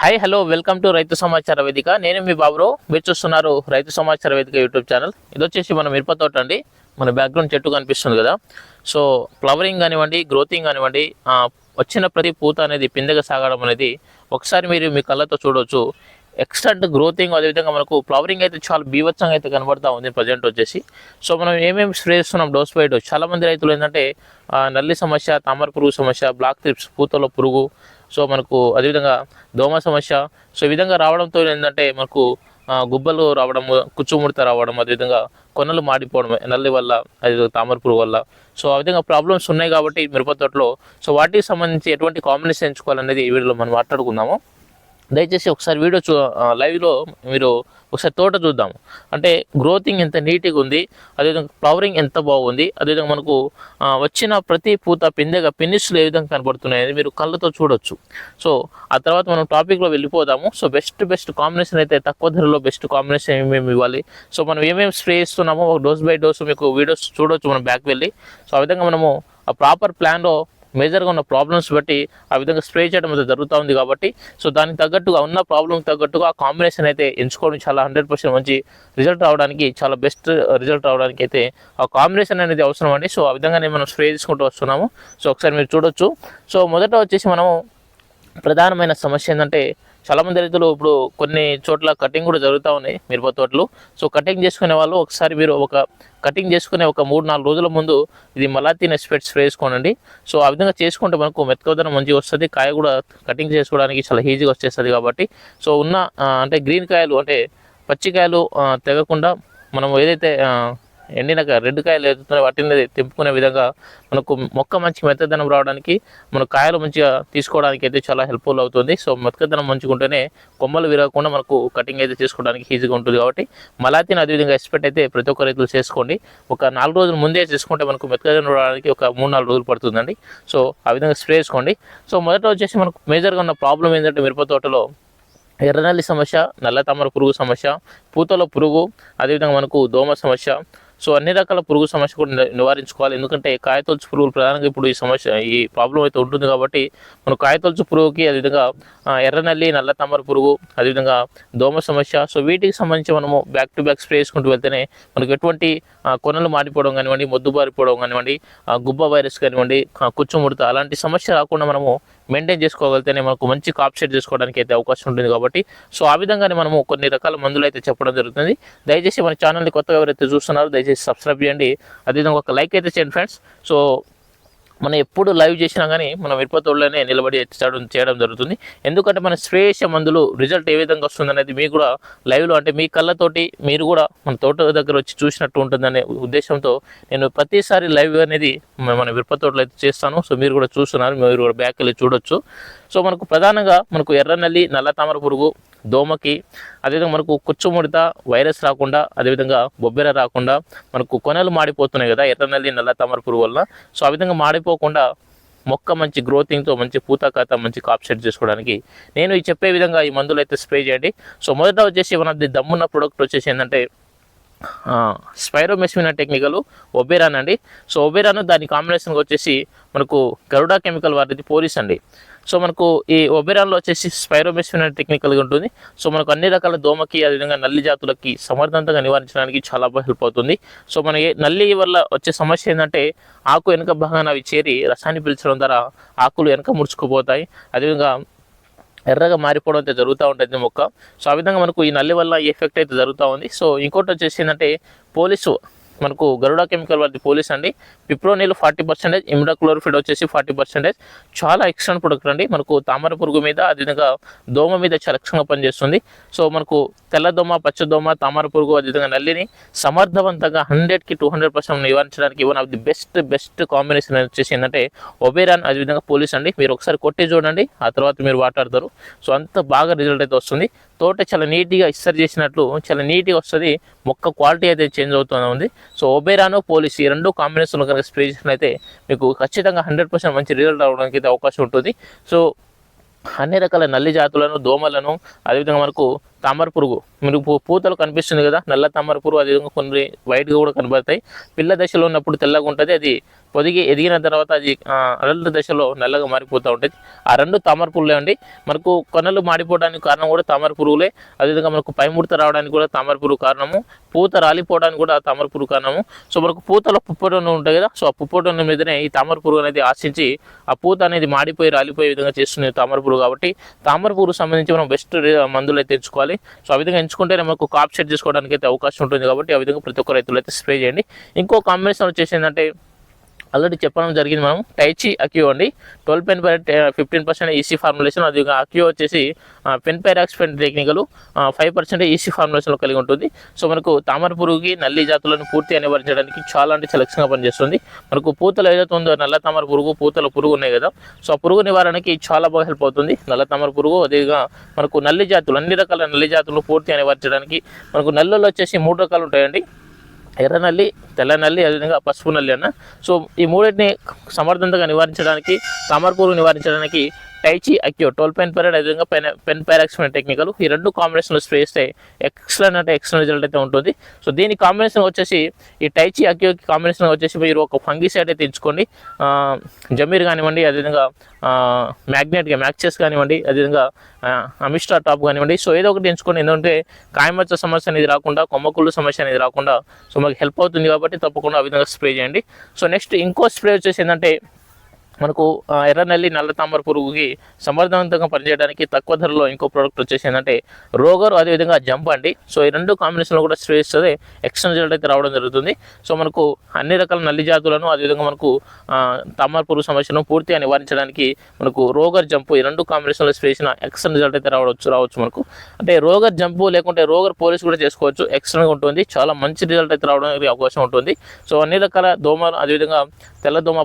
Hi hello welcome to రైతు సమాచార వేదిక నేను మీ బాబురావు. మీరు చూస్తున్నారు రైతు సమాచార వేదిక యూట్యూబ్ ఛానల్ ఇది వచ్చేసి మన మిరప తోట అండి. మన బ్యాక్గ్రౌండ్ చెట్టు కనిపిస్తుంది కదా. సో ఫ్లవరింగ్ కానివ్వండి గ్రోతింగ్ కానివ్వండి వచ్చిన ప్రతి పూత అనేది పిందెగా సాగడం అనేది ఒకసారి మీరు మీ కళ్ళతో చూడవచ్చు ఎక్స్టెంట్ గ్రోతింగ్ అదేవిధంగా మనకు ఫ్లవరింగ్ అయితే చాలా బీభత్సంగా అయితే కనబడతా ఉంది ప్రజెంట్ వచ్చేసి. సో మనం ఏమేమి స్ప్రే చేస్తున్నాం? డోస్ బయట చాలామంది రైతులు ఏంటంటే నల్లి సమస్య తామర పురుగు సమస్య బ్లాక్ త్రిప్స్ పూతలో పురుగు సో మనకు అదేవిధంగా దోమ సమస్య. సో ఈ విధంగా రావడంతో ఏంటంటే మనకు గుబ్బలు రావడం కుచ్చుముడత రావడం అదేవిధంగా కొనలు మాడిపోవడం నల్లి వల్ల అది తామర పురుగు వల్ల. సో ఆ విధంగా ప్రాబ్లమ్స్ ఉన్నాయి కాబట్టి మిరప తోటలో. సో వాటికి సంబంధించి ఎటువంటి కాంబినేషన్ ఎంచుకోవాలనేది ఈ వీడియోలో మనం మాట్లాడుకుందాము. దయచేసి ఒకసారి వీడియో చూ లైవ్లో మీరు ఒకసారి తోట చూద్దాము అంటే గ్రోతింగ్ ఎంత నీట్గా ఉంది అదేవిధంగా ఫ్లవరింగ్ ఎంత బాగుంది అదేవిధంగా మనకు వచ్చిన ప్రతి పూత పిందెగా పిన్నిస్లు ఏ విధంగా కనబడుతున్నాయి అనేది మీరు కళ్ళతో చూడొచ్చు. సో ఆ తర్వాత మనం టాపిక్లో వెళ్ళిపోదాము. సో బెస్ట్ బెస్ట్ కాంబినేషన్ అయితే తక్కువ ధరలో బెస్ట్ కాంబినేషన్ ఏమేమి ఇవ్వాలి. సో మనం ఏమేమి స్ప్రే ఇస్తున్నామో ఒక డోస్ బై డోస్ మీకు వీడియోస్ చూడొచ్చు మనం బ్యాక్ వెళ్ళి. సో ఆ విధంగా మనము ఆ ప్రాపర్ ప్లాన్లో మేజర్గా ఉన్న ప్రాబ్లమ్స్ బట్టి ఆ విధంగా స్ప్రే చేయడం అయితే జరుగుతూ ఉంది కాబట్టి సో దానికి తగ్గట్టుగా ఉన్న ప్రాబ్లం తగ్గట్టుగా ఆ కాంబినేషన్ అయితే ఎంచుకోవడం చాలా హండ్రెడ్ పర్సెంట్ మంచి రిజల్ట్ రావడానికి చాలా బెస్ట్ రిజల్ట్ రావడానికి అయితే ఆ కాంబినేషన్ అనేది అవసరం అండి. సో ఆ విధంగానే మనం స్ప్రే చేసుకుంటూ వస్తున్నాము. సో ఒకసారి మీరు చూడొచ్చు. సో మొదట వచ్చేసి మనము ప్రధానమైన సమస్య ఏంటంటే చాలామంది రైతులు ఇప్పుడు కొన్ని చోట్ల కటింగ్ కూడా జరుగుతూ ఉన్నాయి మిరప తోటలు. సో కటింగ్ చేసుకునే వాళ్ళు ఒకసారి మీరు ఒక కటింగ్ చేసుకునే ఒక మూడు నాలుగు రోజుల ముందు ఇది మలాతీ ఎస్పెట్ స్ప్రే చేసుకోనండి. సో ఆ విధంగా చేసుకుంటే మనకు మెత్తదనం మంచిగా వస్తుంది కాయ కూడా కటింగ్ చేసుకోవడానికి చాలా ఈజీగా వచ్చేస్తుంది కాబట్టి. సో ఉన్న అంటే గ్రీన్ కాయలు అంటే పచ్చికాయలు తెగకుండా మనం ఏదైతే ఎండినక ఎండిన రెడ్ కాయలు ఏదైతున్నాయో వాటిని తెంపుకునే విధంగా మనకు మొక్క మంచి మెత్తదనం రావడానికి మన కాయలు మంచిగా తీసుకోవడానికి అయితే చాలా హెల్ప్ఫుల్ అవుతుంది. సో మెత్తదనం మంచిగా ఉంటేనే కొమ్మలు విరగకుండా మనకు కటింగ్ అయితే చేసుకోవడానికి ఈజీగా ఉంటుంది కాబట్టి మలాతిని అదేవిధంగా ఎక్స్పెక్ట్ అయితే ప్రతి ఒక్క రైతులు చేసుకోండి. ఒక నాలుగు రోజుల ముందే చేసుకుంటే మనకు మెత్తదనం రావడానికి ఒక మూడు నాలుగు రోజులు పడుతుందండి. సో ఆ విధంగా స్ప్రే చేసుకోండి. సో మొదట వచ్చేసి మనకు మేజర్గా ఉన్న ప్రాబ్లం ఏంటంటే మిరప తోటలో ఎర్రనల్లి సమస్య నల్ల తామర పురుగు సమస్య పూతల పురుగు అదేవిధంగా మనకు దోమ సమస్య సో అన్ని రకాల పురుగు సమస్య కూడా నివారించుకోవాలి. ఎందుకంటే కాయతొలుచు పురుగులు ప్రధానంగా ఇప్పుడు ఈ సమస్య ఈ ప్రాబ్లం అయితే ఉంటుంది కాబట్టి మనం కాయతొలుచు పురుగుకి అదేవిధంగా ఎర్రనల్లి నల్ల తామర పురుగు అదేవిధంగా దోమ సమస్య. సో వీటికి సంబంధించి మనము బ్యాక్ టు బ్యాక్ స్ప్రే వేసుకుంటూ వెళ్తేనే మనకు ఎటువంటి కొనలు మారిపోవడం కానివ్వండి మొద్దు బారిపోవడం కానివ్వండి ఆ, గుబ్బ వైరస్ కానివ్వండి కుచ్చుముడత అలాంటి సమస్య రాకుండా మనము మెయింటైన్ చేసుకోగలిగితేనే మనకు మంచి కాప్ షేర్ చేసుకోవడానికి అయితే అవకాశం ఉంటుంది కాబట్టి సో ఆ విధంగానే మనము కొన్ని రకాల మందులు అయితే చెప్పడం జరుగుతుంది. దయచేసి మన ఛానల్ని కొత్తగా ఎవరైతే చూస్తున్నారో దయచేసి సబ్స్క్రైబ్ చేయండి. అదేవిధంగా ఒక లైక్ అయితే చేయండి ఫ్రెండ్స్ సో మనం ఎప్పుడు లైవ్ చేసినా కానీ మనం మిరపతోళ్ళనే నిలబడి చేయడం చేయడం జరుగుతుంది. ఎందుకంటే మన శ్రేష మందులు రిజల్ట్ ఏ విధంగా వస్తుంది అనేది మీకు కూడా లైవ్లో అంటే మీ కళ్ళతోటి మీరు కూడా మన తోట దగ్గర వచ్చి చూసినట్టు ఉంటుందనే ఉద్దేశంతో నేను ప్రతిసారి లైవ్ అనేది మన మిరపతోటలో అయితే చేస్తాను. సో మీరు కూడా చూస్తున్నారు మీరు కూడా బ్యాక్ వెళ్ళి చూడొచ్చు. సో మనకు ప్రధానంగా మనకు ఎర్రనల్లి నల్ల తామర పురుగు దోమకి అదేవిధంగా మనకు కుచ్చుముడిత వైరస్ రాకుండా అదేవిధంగా బొబ్బెర రాకుండా మనకు కొనలు మాడిపోతున్నాయి కదా ఎర్రనల్లి నల్ల తామర పురుగు వల్ల సో ఆ విధంగా మాడిపోకుండా మొక్క మంచి గ్రోతింగ్తో మంచి పూత కాత మంచి కాప్ సెట్ చేసుకోవడానికి నేను ఈ చెప్పే విధంగా ఈ మందులు అయితే స్ప్రే చేయండి. సో మొదట వచ్చేసి మన దమ్మున్న ప్రోడక్ట్ వచ్చేసి ఏంటంటే స్పైరోమెస్మినా టెక్నికల్ ఒబేరాన్ అండి. సో ఒబేరాను దాని కాంబినేషన్గా వచ్చేసి మనకు గరుడా కెమికల్ వారిది పోలీస్ అండి. సో మనకు ఈ ఒబెరాన్లో వచ్చేసి స్పైరోమెస్మినా టెక్నికల్గా ఉంటుంది. సో మనకు అన్ని రకాల దోమకి అదేవిధంగా నల్లి జాతులకి సమర్థవంతంగా నివారించడానికి చాలా బాగా హెల్ప్ అవుతుంది. సో మన నల్లి వల్ల వచ్చే సమస్య ఏంటంటే ఆకు వెనుక భాగాన అవి చేరి రసాన్ని పీల్చడం ద్వారా ఆకులు వెనక ముడుచుకుపోతాయి. అదేవిధంగా ఎర్రగా మారిపోవడం అయితే జరుగుతూ ఉంటుంది మొక్క. సో ఆ విధంగా మనకు ఈ నల్లి వల్ల ఈ ఎఫెక్ట్ అయితే జరుగుతూ ఉంది. సో ఇంకోటి వచ్చేసి ఏంటంటే పోలీసు మనకు గరుడా కెమికల్ వారి పోలీస్ అండి. పిప్రోనిల్ ఫార్టీ పర్సెంటేజ్ ఇమిడాక్లోరిఫిడ్ వచ్చేసి ఫార్టీ పర్సెంటేజ్. చాలా ఎక్సలెంట్ ప్రొడక్ట్ అండి. మనకు తామర పురుగు మీద అదేవిధంగా దోమ మీద చాలా ఎక్సలెంట్గా పనిచేస్తుంది. సో మనకు తెల్లదోమ పచ్చదోమ తామర పురుగు అదేవిధంగా నల్లిని సమర్థవంతంగా హండ్రెడ్కి టూ హండ్రెడ్ పర్సెంట్ నివారించడానికి one of the best best combination వచ్చేసి ఏంటంటే ఒబేరాన్ అదేవిధంగా పోలీస్ అండి. మీరు ఒకసారి కొట్టి చూడండి ఆ తర్వాత మీరు వాటాడతారు. సో అంత బాగా రిజల్ట్ అయితే వస్తుంది. తోట చాలా నీట్గా ఇస్తర్ చేసినట్లు చాలా నీట్గా వస్తుంది. మొక్క క్వాలిటీ అయితే చేంజ్ అవుతూనే ఉంది. సో ఒబేరాను పోలీస్ ఈ రెండు కాంబినేషన్ కనుక స్ప్రే చేసినట్లయితే మీకు ఖచ్చితంగా హండ్రెడ్ పర్సెంట్ మంచి రిజల్ట్ రావడానికి అయితే అవకాశం ఉంటుంది. సో అన్ని రకాల నల్లి జాతులను దోమలను అదేవిధంగా మనకు తామర పురుగు. మీరు పూతలు కనిపిస్తుంది కదా నల్ల తామర పురుగు అదేవిధంగా కొన్ని వైట్గా కూడా కనబడతాయి. పిల్ల దశలో ఉన్నప్పుడు తెల్లగా ఉంటుంది అది పొదిగి ఎదిగిన తర్వాత అది అడల్ట్ దశలో నల్లగా మారిపోతూ ఉంటుంది. ఆ రెండు తామర పురుగులే అండి. మనకు కొనలు మాడిపోవడానికి కారణం కూడా తామర పురుగులే. అదేవిధంగా మనకు పైముడత రావడానికి కూడా తామర పురుగు కారణము. పూత రాలిపోవడానికి కూడా తామర పురుగు కారణము. సో మనకు పూతలో పుప్పొటను ఉంటాయి కదా సో ఆ పుప్పొటను మీదనే ఈ తామర పురుగు అనేది ఆశించి ఆ పూత అనేది మాడిపోయి రాలిపోయే విధంగా చేస్తుంది తామర పురుగు కాబట్టి తామర పురుగు సంబంధించి మనం బెస్ట్ మందులు అయితే తెచ్చుకోవాలి. ఎంచుకోవాలి సో ఆ విధంగా ఎంచుకుంటేనే మనకు కాప్ సెట్ చేసుకోవడానికి అయితే అవకాశం ఉంటుంది కాబట్టి ఆ విధంగా ప్రతి ఒక్క రైతులు అయితే స్ప్రే చేయండి. ఇంకో కాంబినేషన్ వచ్చేసి ఏంటంటే ఆల్రెడీ చెప్పడం జరిగింది మనం. టైచి అక్యూ అండి. ట్వెల్వ్ పెన్ పై ఫిఫ్టీన్ పర్సెంట్ ఈసీ ఫార్ములేషన్ అది అక్యూ వచ్చేసి పెన్ పైరాక్స్ పెన్ టెక్నికలు ఫైవ్ పర్సెంట్ ఈసీ ఫార్ములేషన్లో కలిగి ఉంటుంది. సో మనకు తామర పురుగుకి నల్లి జాతులను పూర్తి అనివారించడానికి చాలా అంటే చాలా పనిచేస్తుంది. మనకు పూతలు ఏదైతే ఉందో నల్ల తామర పురుగు పూతల పురుగు ఉన్నాయి కదా. సో ఆ పురుగు నివారణకి చాలా బాగా హెల్ప్ అవుతుంది. నల్ల తామర పురుగు అదేవిధంగా మనకు నల్లి జాతులు అన్ని రకాల నల్లి జాతులు పూర్తి అనివారించడానికి మనకు నల్లులో వచ్చేసి మూడు రకాలు ఉంటాయండి. ఎర్రనల్లి తెల్లనల్లి తెల్ల నల్లి అదేవిధంగా పసుపు నల్లి అన్న. సో ఈ మూడింటిని సమర్థంతగా నివారించడానికి తామర నివారించడానికి టైచి అక్యో టోల్ పెన్ పెరడ్ అదేవిధంగా పెన్ పెన్ పారాక్సిమెన్ టెక్నికల్. ఈ రెండు కాంబినేషన్లో స్ప్రే చేస్తే ఎక్సలెంట్ అంటే ఎక్సలెంట్ రిజల్ట్ అయితే ఉంటుంది. సో దీని కాంబినేషన్ వచ్చేసి ఈ టైచి అక్యో కాంబినేషన్ వచ్చేసి మీరు ఒక ఫంగిసైడ్ అయితే ఎంచుకోండి. జమీర్ కానివ్వండి అదేవిధంగా మ్యాగ్నెట్గా మ్యాక్చెస్ కానివ్వండి అదేవిధంగా అమిస్టా టాప్ కానివ్వండి. సో ఏదో ఒకటి ఎంచుకోండి. ఎందుకంటే కాయమచ్చ సమస్య అనేది రాకుండా కొమ్మకుళ్ళు సమస్య అనేది రాకుండా సో మాకు హెల్ప్ అవుతుంది కాబట్టి తప్పకుండా ఆ విధంగా స్ప్రే చేయండి. సో నెక్స్ట్ ఇంకో స్ప్రే వచ్చేసి ఏంటంటే మనకు ఎర్రనల్లి నల్ల తామర పురుగుకి సమర్థవంతంగా పనిచేయడానికి తక్కువ ధరలో ఇంకో ప్రోడక్ట్ వచ్చేసి ఏంటంటే రోగర్ అదేవిధంగా జంప్ అండి. సో ఈ రెండు కాంబినేషన్లో కూడా స్ప్రే అదే ఎక్స్టెండ్ రిజల్ట్ అయితే రావడం జరుగుతుంది. సో మనకు అన్ని రకాల నల్లి జాతులను అదేవిధంగా మనకు తామర పురుగు సమస్యను పూర్తిగా నివారించడానికి మనకు రోగర్ జంపు ఈ రెండు కాంబినేషన్లో స్ప్రే ఎక్స్టెండ్ రిజల్ట్ అయితే రావచ్చు రావచ్చు మనకు. అంటే రోగర్ జంపు లేకుంటే రోగర్ పోలీస్ కూడా చేసుకోవచ్చు. ఎక్స్టెండ్గా ఉంటుంది. చాలా మంచి రిజల్ట్ అయితే రావడానికి అవకాశం ఉంటుంది. సో అన్ని రకాల దోమలు అదేవిధంగా తెల్ల దోమ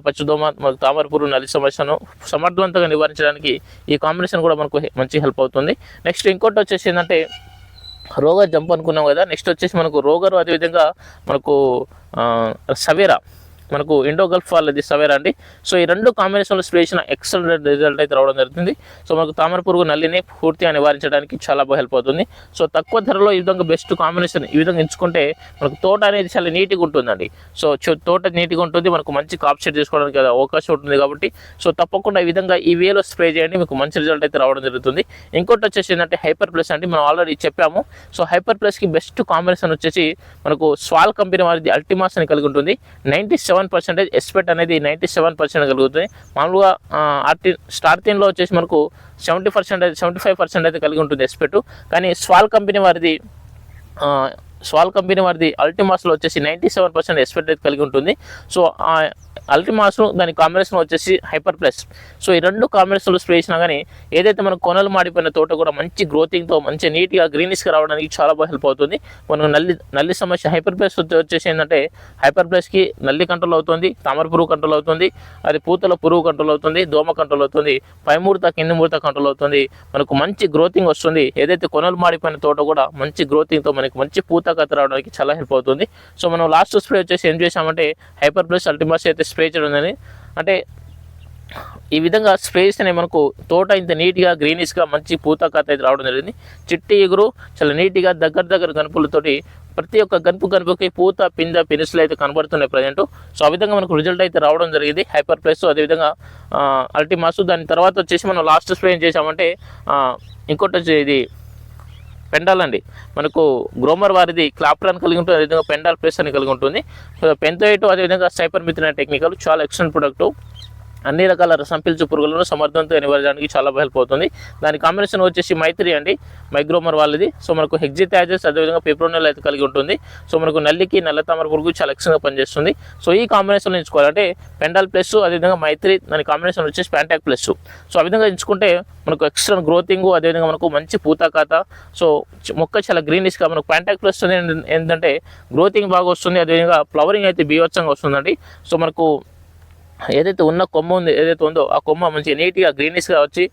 మనకు తామర పురుగు నల్లి సమస్యను సమర్థవంతంగా నివారించడానికి ఈ కాంబినేషన్ కూడా మనకు హె- మంచి హెల్ప్ అవుతుంది. నెక్స్ట్ ఇంకోటి వచ్చేసి ఏంటంటే రోగ జంప్ అనుకున్నాం కదా నెక్స్ట్ వచ్చేసి మనకు రోగరు అదేవిధంగా మనకు సవేరా. మనకు ఇండో గల్ఫ్ వాళ్ళది సవేరా అండి. సో ఈ రెండు కాంబినేషన్లో స్ప్రే చేసిన ఎక్సలెంట్ రిజల్ట్ అయితే రావడం జరుగుతుంది. సో మనకు తామర పురుగు నల్లిని పూర్తిగా నివారించడానికి చాలా బాగా హెల్ప్ అవుతుంది. సో తక్కువ ధరలో ఈ విధంగా బెస్ట్ కాంబినేషన్ ఈ విధంగా ఎంచుకుంటే మనకు తోట అనేది చాలా నీట్గా ఉంటుందండి. సో చో- తోట నీట్గా ఉంటుంది. మనకు మంచి కాప్ సెట్ చేసుకోవడానికి అది అవకాశం ఉంటుంది కాబట్టి. సో తప్పకుండా ఈ విధంగా ఈ వేలో స్ప్రే చేయండి. మీకు మంచి రిజల్ట్ అయితే రావడం జరుగుతుంది. ఇంకోటి వచ్చేసి ఏంటంటే హైపర్ ప్లస్ అండి. మనం ఆల్రెడీ చెప్పాము. సో హైపర్ ప్లస్కి బెస్ట్ కాంబినేషన్ వచ్చేసి మనకు స్వాల్ కంపెనీ వారిది అల్టిమాస్ అని కలిగి ఉంటుంది. నైంటీ సెవెన్ సెవెన్ పర్సెంటేజ్ ఎస్పెట్ అనేది నైంటీ సెవెన్ పర్సెంట్ కలుగుతుంది. మామూలుగా ఆర్టీ స్టార్టింగ్లో వచ్చేసి మనకు seventy percent seventy five percent అయితే కలిగి ఉంటుంది ఎస్పెట్ కానీ స్వాల్ కంపెనీ వారిది స్వాల్ కంపెనీ వారిది అల్టిమాస్లో వచ్చేసి నైంటీ సెవెన్ పర్సెంట్ ఎస్పెక్ట్ కలిగి ఉంటుంది. సో ఆ అల్టిమాస్ దాని కాంబినేషన్ వచ్చేసి హైపర్ ప్లస్. సో ఈ రెండు కాంబినేషన్లు స్ప్రే చేసినా కానీ ఏదైతే మన కొనలు మాడిపోయిన తోట కూడా మంచి గ్రోతింగ్తో మంచి నీట్గా గ్రీనిష్గా రావడానికి చాలా బాగా హెల్ప్ అవుతుంది. మనకు నల్లి నల్లి సమస్య హైపర్ ప్లస్ వచ్చేసి ఏంటంటే హైపర్ ప్లస్కి నల్లి కంట్రోల్ అవుతుంది తామర పురుగు కంట్రోల్ అవుతుంది అది పూతల పురుగు కంట్రోల్ అవుతుంది దోమ కంట్రోల్ అవుతుంది పై ముడత కింది ముడత కంట్రోల్ అవుతుంది. మనకు మంచి గ్రోతింగ్ వస్తుంది. ఏదైతే కొనలు మాడిపోయిన తోట కూడా మంచి గ్రోతింగ్తో మనకి మంచి పూత కథ రావడానికి చాలా హెల్ప్ అవుతుంది. సో మనం లాస్ట్ స్ప్రే వచ్చేసి ఏం చేసామంటే హైపర్ ప్లస్ అల్టిమాస్ అయితే స్ప్రే చేయడం అంటే ఈ విధంగా స్ప్రే చేస్తేనే మనకు తోట ఇంత నీట్గా గ్రీనిష్గా మంచి పూత కథ అయితే రావడం జరిగింది. చిట్టి ఎగురు చాలా నీట్గా దగ్గర దగ్గర గనుపులతోటి ప్రతి ఒక్క గనుపు గనుపుకి పూత పింద పెనిసులు అయితే కనబడుతున్నాయి ప్రజెంట్ సో ఆ విధంగా మనకు రిజల్ట్ అయితే రావడం జరిగింది హైపర్ ప్లస్ అదేవిధంగా అల్టిమాస్ దాని తర్వాత వచ్చేసి మనం లాస్ట్ స్ప్రే ఏం చేసామంటే ఇంకోటి వచ్చి ఇది పెండాల్ అండి మనకు గ్రోమర్ వారిది క్లాప్రాన్ కలిగి ఉంటుంది అదేవిధంగా పెండాల్ ప్లస్ అని కలిగి ఉంటుంది. పెంతోయిట్ అదేవిధంగా సైపర్ మిత్ర టెక్నికల్ చాలా ఎక్సలెంట్ ప్రొడక్ట్. అన్ని రకాల రసం పీల్చు పురుగులను సమర్థవంతంగా నివారించడానికి చాలా హెల్ప్ అవుతుంది. దాని కాంబినేషన్ వచ్చేసి మైత్రి అండి. మైగ్రోమర్ వాళ్ళది. సో మనకు హెగ్జిటాజెస్ అదేవిధంగా పిప్రోనల్ అయితే కలిగి ఉంటుంది. సో మనకు నల్లికి నల్ల తామర పురుగు చాలా ఎక్సలెంట్గా పనిచేస్తుంది. సో ఈ కాంబినేషన్లో ఎంచుకోవాలంటే పెండాల్ ప్లస్ అదేవిధంగా మైత్రి దాని కాంబినేషన్ వచ్చేసి ప్యాంటాక్ ప్లస్. సో ఆ విధంగా ఎంచుకుంటే మనకు ఎక్స్ట్రా గ్రోతింగ్ అదేవిధంగా మనకు మంచి పూత ఖాతా. సో మొక్క చాలా గ్రీనిష్గా మనకు ప్యాంటాక్ ప్లస్ ఏంటంటే- ఏంటంటే గ్రోతింగ్ బాగా వస్తుంది. అదేవిధంగా ఫ్లవరింగ్ అయితే బీవత్సంగా వస్తుందండి. సో మనకు ఏదైతే ఉన్న కొమ్మ ఉంది ఏదైతే ఉందో ఆ కొమ్మ మంచి నీట్గా గ్రీనిష్గా వచ్చి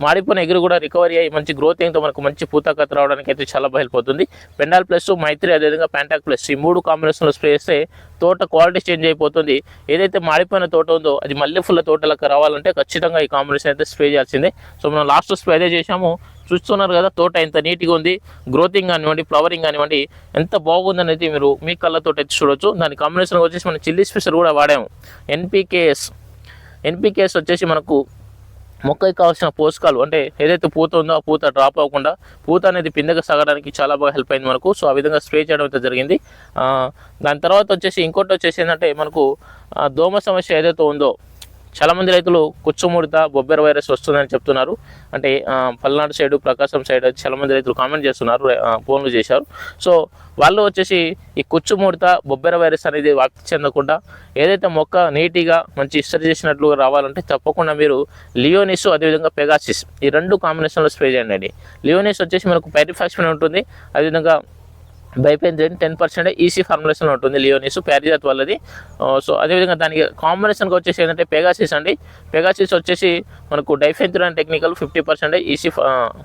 మాడిపోయిన ఎగురు కూడా రికవరీ అయ్యి మంచి గ్రోతింగ్తో మనకు మంచి పూతకత రావడానికి అయితే చాలా బయలుపోతుంది పెండాల్ ప్లస్ మైత్రి అదేవిధంగా ప్యాంటాక్ ప్లస్ ఈ మూడు కాంబినేషన్లో స్ప్రే చేస్తే తోట క్వాలిటీ చేంజ్ అయిపోతుంది. ఏదైతే మాడిపోయిన తోట ఉందో అది మల్లెపూల తోటలకు రావాలంటే ఖచ్చితంగా ఈ కాంబినేషన్ అయితే స్ప్రే చేయాల్సిందే. సో మనం లాస్ట్ స్ప్రే అదే చేసాము చూస్తున్నారు కదా తోట ఎంత నీట్గా ఉంది. గ్రోతింగ్ కానివ్వండి ఫ్లవరింగ్ కానివ్వండి ఎంత బాగుందని అయితే మీరు మీ కళ్ళతో అయితే చూడొచ్చు. దాని కాంబినేషన్ వచ్చేసి మనం చిల్లీ స్పెషల్ కూడా వాడాము. ఎన్పికేఎస్ ఎన్పికేఎస్ వచ్చేసి మనకు మొక్కకి కావాల్సిన పోషకాలు అంటే ఏదైతే పూత ఉందో ఆ పూత డ్రాప్ అవ్వకుండా పూత అనేది పిందెగా సాగడానికి చాలా బాగా హెల్ప్ అయింది మనకు. సో ఆ విధంగా స్ప్రే చేయడం అయితే జరిగింది. దాని తర్వాత వచ్చేసి ఇంకోటి వచ్చేసి ఏంటంటే మనకు దోమ సమస్య ఏదైతే ఉందో చాలామంది రైతులు కుచ్చుముడత బొబ్బెర వైరస్ వస్తుందని చెప్తున్నారు. అంటే పల్నాడు సైడ్ ప్రకాశం సైడ్ చాలామంది రైతులు కామెంట్ చేస్తున్నారు ఫోన్లు చేశారు. సో వాళ్ళు వచ్చేసి ఈ కుచ్చుముడత బొబ్బెర వైరస్ అనేది వ్యాప్తి చెందకుండా ఏదైతే మొక్క నీటిగా మంచి ఇస్తరి చేసినట్లు రావాలంటే తప్పకుండా మీరు లియోనిస్ అదేవిధంగా పెగాసిస్ ఈ రెండు కాంబినేషన్లో స్ప్రే చేయండి. లియోనిస్ వచ్చేసి మనకు పైరిఫాక్షన్ ఉంటుంది. అదేవిధంగా బైపెంజైన్ టెన్ పర్సెంట్ ఈసీ ఫార్ములేషన్ ఉంటుంది. లియోనిస్ ప్యారిజాత్ వాళ్ళది. సో అదేవిధంగా దానికి కాంబినేషన్కి వచ్చేసి ఏంటంటే పెగాసిస్ అండి. పెగాసిస్ వచ్చేసి మనకు diafenthiuron technical fifty percent EC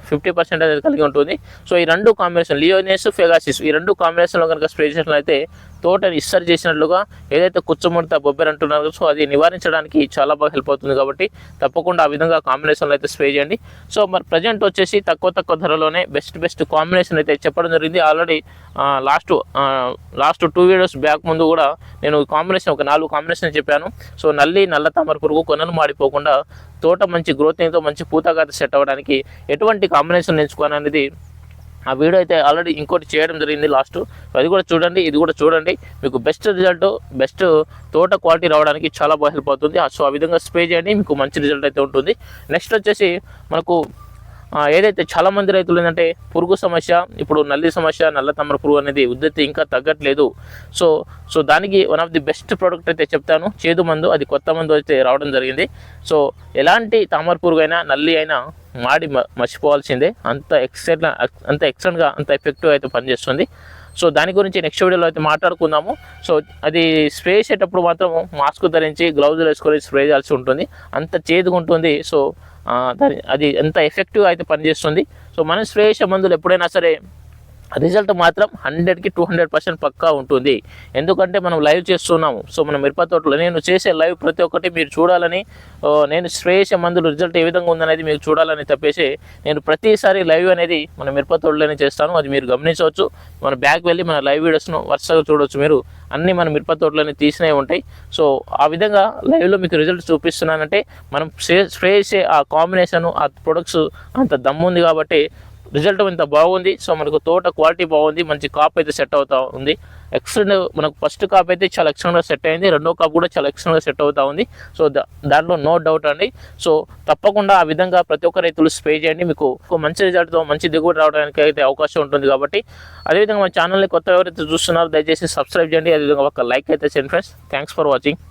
fifty percent అనేది కలిగి ఉంటుంది. సో ఈ రెండు కాంబినేషన్ లియోనిస్ ఫెగాసిస్ ఈ రెండు కాంబినేషన్లో కనుక స్ప్రే చేసినట్లయితే తోటని ఇస్సర్ చేసినట్లుగా ఏదైతే కుచ్చుముడత బొబ్బెర అంటున్నారో సో అది నివారించడానికి చాలా బాగా హెల్ప్ అవుతుంది కాబట్టి తప్పకుండా ఆ విధంగా కాంబినేషన్లో అయితే స్ప్రే చేయండి. సో మరి ప్రజెంట్ వచ్చేసి తక్కువ తక్కువ ధరలోనే బెస్ట్ బెస్ట్ కాంబినేషన్ అయితే చెప్పడం జరిగింది. Already last last two videos back ముందు కూడా నేను కాంబినేషన్ ఒక నాలుగు కాంబినేషన్ చెప్పాను. సో నల్లి నల్ల తామర పురుగు కొనను మాడిపోకుండా తోట మంచి గ్రోతింగ్తో మంచి పూతగా సెట్ అవ్వడానికి ఎటువంటి కాంబినేషన్ ఎంచుకోవాలి అనేది ఆ వీడియో అయితే ఆల్రెడీ ఇంకోటి చేయడం జరిగింది లాస్ట్ అది కూడా చూడండి ఇది కూడా చూడండి. మీకు బెస్ట్ రిజల్ట్ బెస్ట్ తోట క్వాలిటీ రావడానికి చాలా బాగా హెల్ప్ అవుతుంది సో ఆ విధంగా స్ప్రే చేయండి మీకు మంచి రిజల్ట్ అయితే ఉంటుంది. నెక్స్ట్ వచ్చేసి మనకు ఏదైతే చాలా మంది రైతులు ఏంటంటే పురుగు సమస్య ఇప్పుడు నల్లి సమస్య నల్ల తమర పురుగు అనేది ఉద్ధృతి ఇంకా తగ్గట్లేదు. సో సో దానికి one of the best product అయితే చెప్తాను. చేదు మందు అది కొత్త మందు అయితే రావడం జరిగింది. సో ఎలాంటి తామర పురుగు అయినా నల్లి అయినా మాడి మ- మర్చిపోవాల్సిందే. అంత ఎక్సెంట్ అంత ఎక్సలెంట్గా అంత ఎఫెక్టివ్ అయితే పనిచేస్తుంది. సో దాని గురించి నెక్స్ట్ వీడియోలో అయితే మాట్లాడుకుందాము. సో అది స్ప్రే చేసేటప్పుడు మాత్రం మాస్క్ ధరించి గ్లౌజులు వేసుకొని స్ప్రే చేయాల్సి ఉంటుంది. అంత చేదుగా ఉంటుంది. సో దాని అది ఎంత ఎఫెక్టివ్ అయితే పనిచేస్తుంది. సో మనం స్ప్రే చేసే మందులు ఎప్పుడైనా సరే రిజల్ట్ మాత్రం హండ్రెడ్కి టూ హండ్రెడ్ పర్సెంట్ పక్కా ఉంటుంది. ఎందుకంటే మనం లైవ్ చేస్తున్నాము. సో మన మిరప తోటలో నేను చేసే లైవ్ ప్రతి ఒక్కటి మీరు చూడాలని నేను స్ప్రే మందులు రిజల్ట్ ఏ విధంగా ఉందనేది మీరు చూడాలని తప్పేసి నేను ప్రతిసారి లైవ్ అనేది మన మిరప తోటలోనే చేస్తాను. అది మీరు గమనించవచ్చు. మన బ్యాక్ వెళ్ళి మన లైవ్ వీడియోస్ను వరుసగా చూడవచ్చు మీరు. అన్నీ మన మిరప తోటలోనే తీసినవి ఉంటాయి. సో ఆ విధంగా లైవ్లో మీకు రిజల్ట్ చూపిస్తున్నానంటే మనం స్ప్రే స్ప్రే చేసే ఆ కాంబినేషన్ ఆ ప్రొడక్ట్స్ అంత దమ్ము ఉంది కాబట్టి రిజల్ట్ ఇంత బాగుంది. సో మనకు తోట క్వాలిటీ బాగుంది. మంచి కాప్ అయితే సెట్ అవుతా ఉంది. ఎక్సలెంట్ మనకు ఫస్ట్ కాప్ అయితే చాలా ఎక్సలెంట్గా సెట్ అయింది. రెండో కాప్ కూడా చాలా ఎక్సలెంట్గా సెట్ అవుతా ఉంది. సో దాంట్లో నో డౌట్ అండి. సో తప్పకుండా ఆ విధంగా ప్రతి ఒక్క రైతులు స్ప్రే చేయండి. మీకు ఒక మంచి రిజల్ట్తో మంచి దిగుబడి రావడానికి అయితే అవకాశం ఉంటుంది కాబట్టి. అదేవిధంగా మా ఛానల్ని కొత్త ఎవరైతే చూస్తున్నారో దయచేసి సబ్స్క్రైబ్ చేయండి. అదేవిధంగా ఒక లైక్ అయితే చేయండి ఫ్రెండ్స్ థ్యాంక్స్ ఫర్ వాచింగ్